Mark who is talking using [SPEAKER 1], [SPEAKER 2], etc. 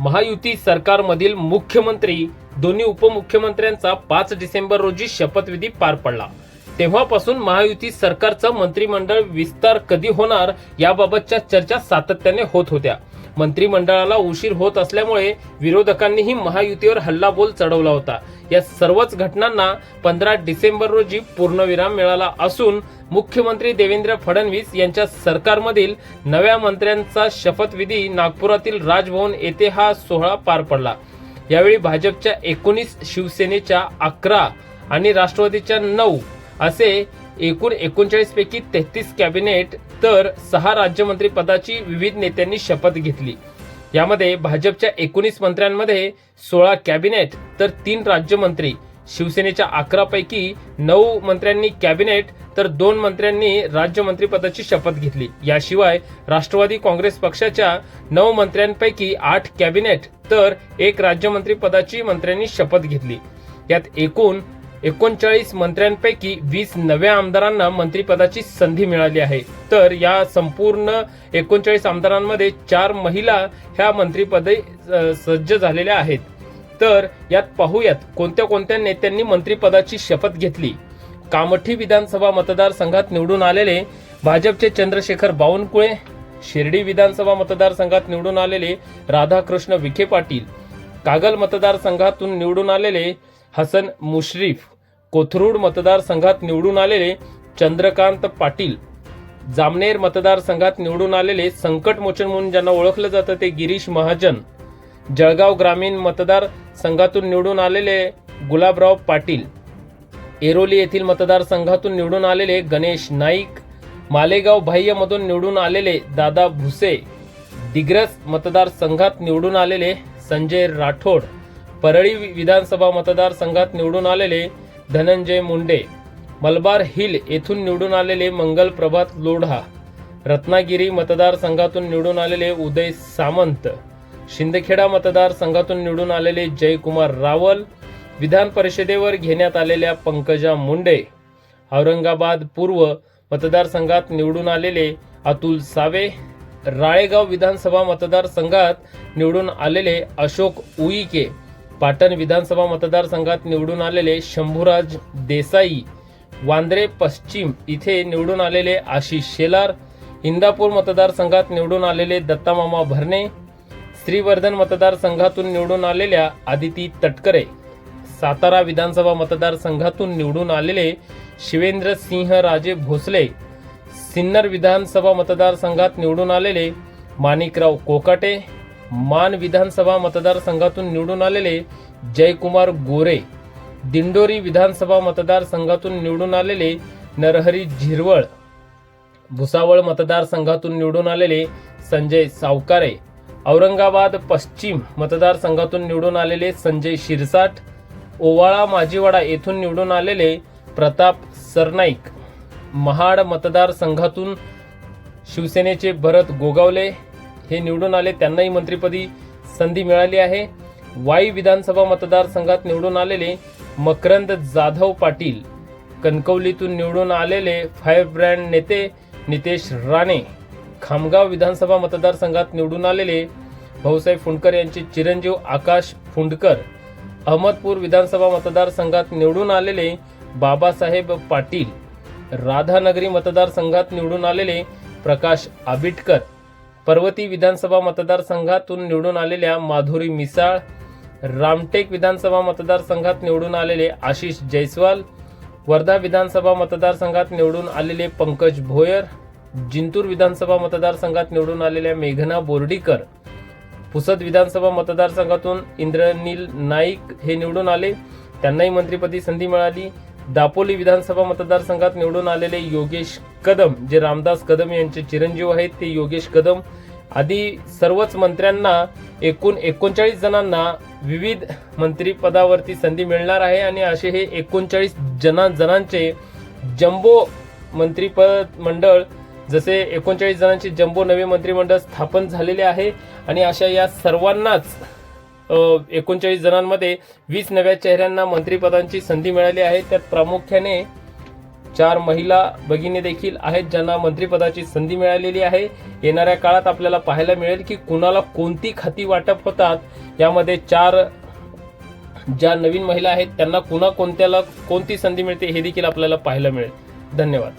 [SPEAKER 1] महायुती सरकारमधील मुख्यमंत्री दोन्ही उपमुख्यमंत्र्यांचा पाच डिसेंबर रोजी शपथविधी पार पडला. तेव्हापासून महायुती सरकारचा मंत्रिमंडळ विस्तार कधी होणार याबाबतच्या चर्चा सातत्याने होत होत्या. मंत्रिमंडळाला उशीर होत असल्यामुळे विरोधकांनीही महायुतीवर हल्लाबोल चढवला होता. या सर्वच घटनांना पंधरा डिसेंबर रोजी पूर्णविराम मिळाला असून मुख्यमंत्री देवेंद्र फडणवीस यांच्या सरकारमधील नव्या मंत्र्यांचा शपथविधी नागपुरातील राजभवन येथे हा सोहळा पार पडला. यावेळी भाजपच्या एकोणीस शिवसेनेच्या अकरा आणि राष्ट्रवादीच्या नऊ असे एकूण एकोणचाळीस पैकी तेहतीस कॅबिनेट तर सहा राज्यमंत्री पदाची विविध नेत्यांनी शपथ घेतली. यामध्ये भाजपच्या एकोणीस मंत्र्यांमध्ये सोळा कॅबिनेट तर तीन राज्यमंत्री. शिवसेनेच्या अकरा पैकी नऊ मंत्र्यांनी कॅबिनेट तर दोन मंत्र्यांनी राज्यमंत्री पदाची शपथ घेतली. याशिवाय राष्ट्रवादी काँग्रेस पक्षाच्या नऊ मंत्र्यांपैकी आठ कॅबिनेट तर एक राज्यमंत्री पदाची मंत्र्यांनी शपथ घेतली. यात एकूण एकोणचाळीस मंत्र्यांपैकी वीस नव्या आमदारांना मंत्रिपदाची संधी मिळाली आहे. तर या संपूर्ण एकोणचाळीस आमदारांमध्ये चार महिला ह्या मंत्रिपदे सज्ज झालेल्या आहेत. तर यात पाहूयात कोणत्या कोणत्या नेत्यांनी मंत्रिपदाची शपथ घेतली. कामठी विधानसभा मतदारसंघात निवडून आलेले भाजपचे चंद्रशेखर बावनकुळे शिर्डी विधानसभा मतदारसंघात निवडून आलेले राधाकृष्ण विखे पाटील कागल मतदारसंघातून निवडून आलेले हसन मुश्रीफ कोथरूड मतदारसंघात निवडून आलेले चंद्रकांत पाटील. जामनेर मतदारसंघात निवडून आलेले संकट मोचन म्हणून ज्यांना ओळखलं जातं ते गिरीश महाजन. जळगाव ग्रामीण मतदार संघातून निवडून आलेले गुलाबराव पाटील. एरोली येथील मतदारसंघातून निवडून आलेले गणेश नाईक. मालेगाव बाह्यमधून निवडून आलेले दादा भुसे. दिग्रस मतदारसंघात निवडून आलेले संजय राठोड. परळी विधानसभा मतदारसंघात निवडून आलेले धनंजय मुंडे मलबार हिल येथून निवडून आलेले मंगल प्रभात लोढा रत्नागिरी मतदारसंघातून निवडून आलेले उदय सामंत शिंदखेडा मतदारसंघातून निवडून आलेले जयकुमार रावल विधान परिषदेवर घेण्यात आलेल्या पंकजा मुंडे औरंगाबाद पूर्व मतदारसंघात निवडून आलेले अतुल सावे राळेगाव विधानसभा मतदारसंघात निवडून आलेले अशोक उईके पाटण विधानसभा मतदारसंघात निवडून आलेले शंभूराज देसाई वांद्रे पश्चिम इथे निवडून आलेले आशिष शेलार इंदापूर मतदारसंघात निवडून आलेले दत्तामामा भरणे श्रीवर्धन मतदारसंघातून निवडून आलेल्या आदिती तटकरे सातारा विधानसभा मतदारसंघातून निवडून आलेले शिवेंद्र सिंह राजे भोसले सिन्नर विधानसभा मतदारसंघात निवडून आलेले माणिकराव कोकाटे मान विधानसभा मतदारसंघातून निवडून आलेले जयकुमार गोरे दिंडोरी विधानसभा मतदारसंघातून निवडून आलेले नरहरी झिरवळ भुसावळ मतदारसंघातून निवडून आलेले संजय सावकारे औरंगाबाद पश्चिम मतदारसंघातून निवडून आलेले संजय शिरसाट ओवाळा माजीवाडा येथून निवडून आलेले प्रताप सरनाईक महाड मतदारसंघातून शिवसेनेचे भरत गोगावले हे निवडून आले त्यांनाही मंत्रिपदी संधी मिळाली आहे. वाई विधानसभा मतदारसंघात निवडून आलेले मकरंद जाधव पाटील कणकवलीतून निवडून आलेले फायर ब्रँड नेते नितेश राणे खामगाव विधानसभा मतदारसंघात निवडून आलेले भाऊसाहेब फुंडकर यांचे चिरंजीव आकाश फुंडकर अहमदपूर विधानसभा मतदारसंघात निवडून आलेले बाबासाहेब पाटील राधानगरी मतदारसंघात निवडून आलेले प्रकाश आबिटकर. पर्वती विधानसभा मतदारसंघातून निवडून आलेल्या माधुरी मिसाळ रामटेक विधानसभा मतदारसंघात निवडून आलेले आशिष जयस्वाल वर्धा विधानसभा मतदारसंघात निवडून आलेले पंकज भोयर जिंतूर विधानसभा मतदारसंघात निवडून आलेल्या मेघना बोर्डीकर पुसद विधानसभा मतदारसंघातून इंद्रनील नाईक हे निवडून आले. त्यांनाही मंत्रिपदी संधी मिळाली. दापोली विधानसभा मतदारसंघात निवडून आलेले योगेश कदम जे रामदास कदम यांचे चिरंजीव आहेत ते योगेश कदम आदी सर्वच मंत्र्यांना एकूण एकोणचाळीस जणांना विविध मंत्रिपदावरती संधी मिळणार आहे आणि असे हे एकोणचाळीस जना जणांचे जम्बो मंत्रिपद मंडळ जसे एकोणचाळीस जणांचे जम्बो नवे मंत्रिमंडळ स्थापन झालेले आहे आणि अशा या सर्वांनाच एकोणचाळीस जणांमध्ये वीस नव्या चेहऱ्यांना मंत्रिपदांची संधी मिळाली आहे. त्यात प्रामुख्याने चार महिला भगिनी देखील आहेत ज्यांना मंत्रिपदाची संधी मिळालेली आहे. येणाऱ्या काळात आपल्याला पाहायला मिळेल की कुणाला कोणती खाती वाटप होतात. यामध्ये चार ज्या नवीन महिला आहेत त्यांना कुणा कोणत्याला कोणती संधी मिळते हे देखील आपल्याला पाहायला मिळेल. धन्यवाद.